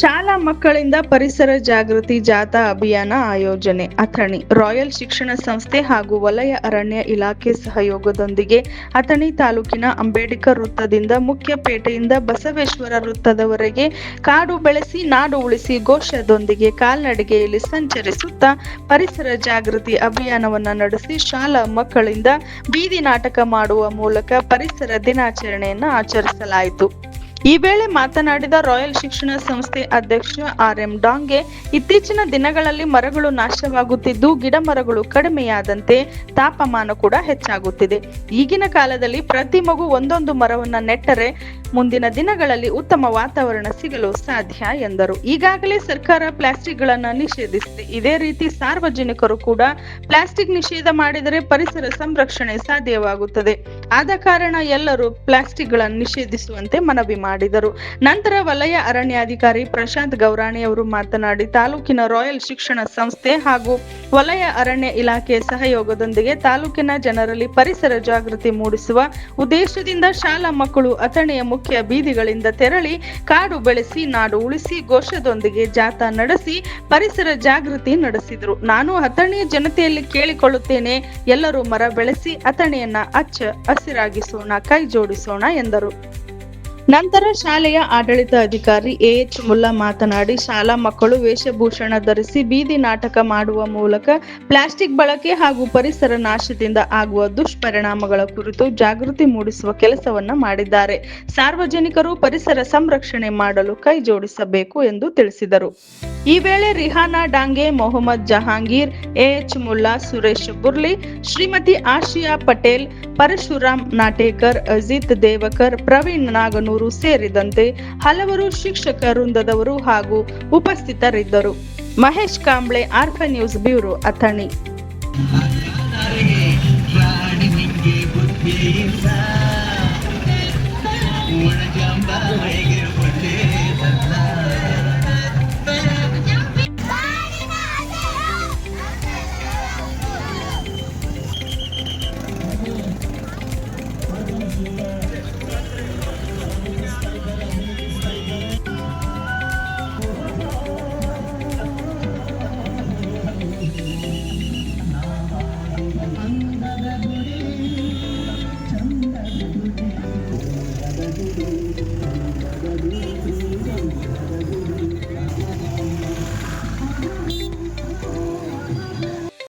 ಶಾಲಾ ಮಕ್ಕಳಿಂದ ಪರಿಸರ ಜಾಗೃತಿ ಜಾಥಾ ಅಭಿಯಾನ ಆಯೋಜನೆ. ಅಥಣಿ ರಾಯಲ್ ಶಿಕ್ಷಣ ಸಂಸ್ಥೆ ಹಾಗೂ ವಲಯ ಅರಣ್ಯ ಇಲಾಖೆ ಸಹಯೋಗದೊಂದಿಗೆ ಅಥಣಿ ತಾಲೂಕಿನ ಅಂಬೇಡ್ಕರ್ ವೃತ್ತದಿಂದ ಮುಖ್ಯಪೇಟೆಯಿಂದ ಬಸವೇಶ್ವರ ವೃತ್ತದವರೆಗೆ ಕಾಡು ಬೆಳೆಸಿ, ನಾಡು ಉಳಿಸಿ, ಘೋಷದೊಂದಿಗೆ ಕಾಲ್ನಡಿಗೆಯಲ್ಲಿ ಸಂಚರಿಸುತ್ತಾ ಪರಿಸರ ಜಾಗೃತಿ ಅಭಿಯಾನವನ್ನು ನಡೆಸಿ ಶಾಲಾ ಮಕ್ಕಳಿಂದ ಬೀದಿ ನಾಟಕ ಮಾಡುವ ಮೂಲಕ ಪರಿಸರ ದಿನಾಚರಣೆಯನ್ನು ಆಚರಿಸಲಾಯಿತು. ಈ ವೇಳೆ ಮಾತನಾಡಿದ ರಾಯಲ್ ಶಿಕ್ಷಣ ಸಂಸ್ಥೆ ಅಧ್ಯಕ್ಷ ಆರ್ ಎಂ ಡಾಂಗೆ, ಇತ್ತೀಚಿನ ದಿನಗಳಲ್ಲಿ ಮರಗಳು ನಾಶವಾಗುತ್ತಿದ್ದು, ಗಿಡ ಮರಗಳು ಕಡಿಮೆಯಾದಂತೆ ತಾಪಮಾನ ಕೂಡ ಹೆಚ್ಚಾಗುತ್ತಿದೆ. ಈಗಿನ ಕಾಲದಲ್ಲಿ ಪ್ರತಿ ಮಗು ಒಂದೊಂದು ಮರವನ್ನ ನೆಟ್ಟರೆ ಮುಂದಿನ ದಿನಗಳಲ್ಲಿ ಉತ್ತಮ ವಾತಾವರಣ ಸಿಗಲು ಸಾಧ್ಯ, ಎಂದರು. ಈಗಾಗಲೇ ಸರ್ಕಾರ ಪ್ಲಾಸ್ಟಿಕ್ಗಳನ್ನು ನಿಷೇಧಿಸಿದೆ. ಇದೇ ರೀತಿ ಸಾರ್ವಜನಿಕರು ಕೂಡ ಪ್ಲಾಸ್ಟಿಕ್ ನಿಷೇಧ ಮಾಡಿದರೆ ಪರಿಸರ ಸಂರಕ್ಷಣೆ ಸಾಧ್ಯವಾಗುತ್ತದೆ. ಆದ ಕಾರಣ ಎಲ್ಲರೂ ಪ್ಲಾಸ್ಟಿಕ್ಗಳನ್ನು ನಿಷೇಧಿಸುವಂತೆ ಮನವಿ ಮಾಡಿದರು. ನಂತರ ವಲಯ ಅರಣ್ಯಾಧಿಕಾರಿ ಪ್ರಶಾಂತ್ ಗೌರಾಣಿ ಅವರು ಮಾತನಾಡಿ, ತಾಲೂಕಿನ ರಾಯಲ್ ಶಿಕ್ಷಣ ಸಂಸ್ಥೆ ಹಾಗೂ ವಲಯ ಅರಣ್ಯ ಇಲಾಖೆ ಸಹಯೋಗದೊಂದಿಗೆ ತಾಲೂಕಿನ ಜನರಲ್ಲಿ ಪರಿಸರ ಜಾಗೃತಿ ಮೂಡಿಸುವ ಉದ್ದೇಶದಿಂದ ಶಾಲಾ ಮಕ್ಕಳು ಅಥಣಿಯ ಬೀದಿಗಳಿಂದ ತೆರಳಿ ಕಾಡು ಬೆಳೆಸಿ, ನಾಡು ಉಳಿಸಿ, ಘೋಷದೊಂದಿಗೆ ಜಾಥಾ ನಡೆಸಿ, ಪರಿಸರ ಜಾಗೃತಿ ನಡೆಸಿದರು. ನಾನು ಅಥಣಿಯ ಜನತೆಯಲ್ಲಿ ಕೇಳಿಕೊಳ್ಳುತ್ತೇನೆ, ಎಲ್ಲರೂ ಮರ ಬೆಳೆಸಿ, ಅಥಣಿಯನ್ನ ಅಚ್ಚ ಹಸಿರಾಗಿಸೋಣ, ಕೈ ಜೋಡಿಸೋಣ ಎಂದರು. ನಂತರ ಶಾಲೆಯ ಆಡಳಿತ ಅಧಿಕಾರಿ ಎಎಚ್ ಮುಲ್ಲಾ ಮಾತನಾಡಿ, ಶಾಲಾ ಮಕ್ಕಳು ವೇಷಭೂಷಣ ಧರಿಸಿ ಬೀದಿ ನಾಟಕ ಮಾಡುವ ಮೂಲಕ ಪ್ಲಾಸ್ಟಿಕ್ ಬಳಕೆ ಹಾಗೂ ಪರಿಸರ ನಾಶದಿಂದ ಆಗುವ ದುಷ್ಪರಿಣಾಮಗಳ ಕುರಿತು ಜಾಗೃತಿ ಮೂಡಿಸುವ ಕೆಲಸವನ್ನ ಮಾಡಿದ್ದಾರೆ. ಸಾರ್ವಜನಿಕರು ಪರಿಸರ ಸಂರಕ್ಷಣೆ ಮಾಡಲು ಕೈ ಜೋಡಿಸಬೇಕು ಎಂದು ತಿಳಿಸಿದರು. ಈ ವೇಳೆ ರಿಹಾನಾ ಡಾಂಗೆ, ಮೊಹಮ್ಮದ್ ಜಹಾಂಗೀರ್, ಎಎಚ್ ಮುಲ್ಲಾ, ಸುರೇಶ್ ಬುರ್ಲಿ, ಶ್ರೀಮತಿ ಆಶಿಯಾ ಪಟೇಲ್, ಪರಶುರಾಮ್ ನಾಟೇಕರ್, ಅಜಿತ್ ದೇವಕರ್, ಪ್ರವೀಣ್ ನಾಗನೂರು ಸೇರಿದಂತೆ ಹಲವರು ಶಿಕ್ಷಕ ವೃಂದದವರು ಹಾಗೂ ಉಪಸ್ಥಿತರಿದ್ದರು. ಮಹೇಶ್ ಕಾಂಬ್ಳೆ, ಆರ್ಫ ನ್ಯೂಸ್ ಬ್ಯೂರೋ ಅಥಣಿ.